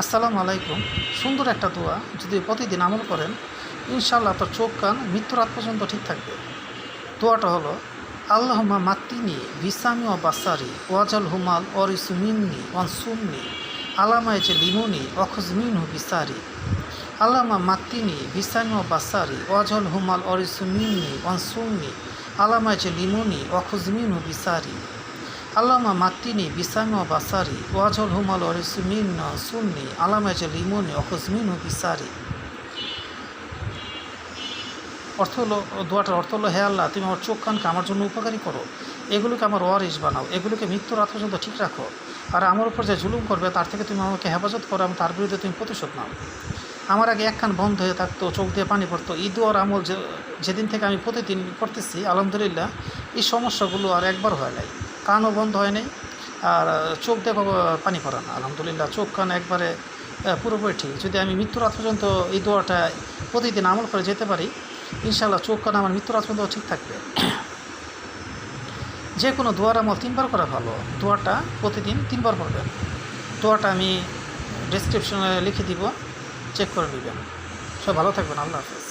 আসসালামু আলাইকুম। সুন্দর একটা দোয়া যদি প্রতিদিন আমল করেন ইনশাল্লাহ আপনার চোখ কান মৃত্যুর রাত পর্যন্ত ঠিক থাকবে। দোয়াটা হলো আল্লাহমা মাত্তিনি বিসামি ও বাসারি ওয়াজাল হুমাল অরিসুমিননি ওয়ানসুমনি আলামায় যে লিমুনি অখজমিন হু বিসারি। আল্লামা মাত্তিনি বিসামি ও বাসারি ওয়াজাল হুমাল অরিসুমিননি ওয়ানসুমনি আলামায় যে লিমুনি অখজমিন হু বিসারি। আল্লামা মাত্তিনি বিসামি বাসারি, ওয়াজল হুমাল অরিসুমিন সুন্নি লিমুনি অখজমিন হু বিসারি। অর্থ হলো, দোয়াটার অর্থ হলো, হে আল্লাহ, তুমি আমার চোখ কানকে আমার জন্য উপকারী করো। এগুলোকে আমার ওয়ারিস বানাও, এগুলোকে মৃত্যুর রাত পর্যন্ত ঠিক রাখো। আর আমার উপর যে জুলুম করবে, তার থেকে তুমি আমাকে হেফাজত করো আমি তার বিরুদ্ধে তুমি প্রতিশোধ নাও। আমার আগে এক কান বন্ধ হয়ে থাকতো, চোখ দিয়ে পানি পড়তো। ঈদ আর আমল যেদিন থেকে আমি প্রতিদিন করতেছি, আলহামদুলিল্লাহ, এই সমস্যাগুলো আর একবার হয় নাই। কানও বন্ধ হয়নি, আর চোখ দিয়ে পানি পড়ে না। আলহামদুলিল্লাহ, চোখ কান একবারে পুরোপুরি ঠিক। যদি আমি মৃত্যুর রাত পর্যন্ত এই দোয়াটা প্রতিদিন আমল করে যেতে পারি ইনশাল্লাহ চোখ কান আমার মৃত্যুর রাত পর্যন্ত ঠিক থাকবে। যে কোনো দোয়ার আমল তিনবার করা ভালো। দোয়াটা প্রতিদিন তিনবার পড়বেন। দোয়াটা আমি ডিসক্রিপশনে লিখে দিব চেক করে নেবেন। সব ভালো থাকবেন, আল্লাহ হাফেজ।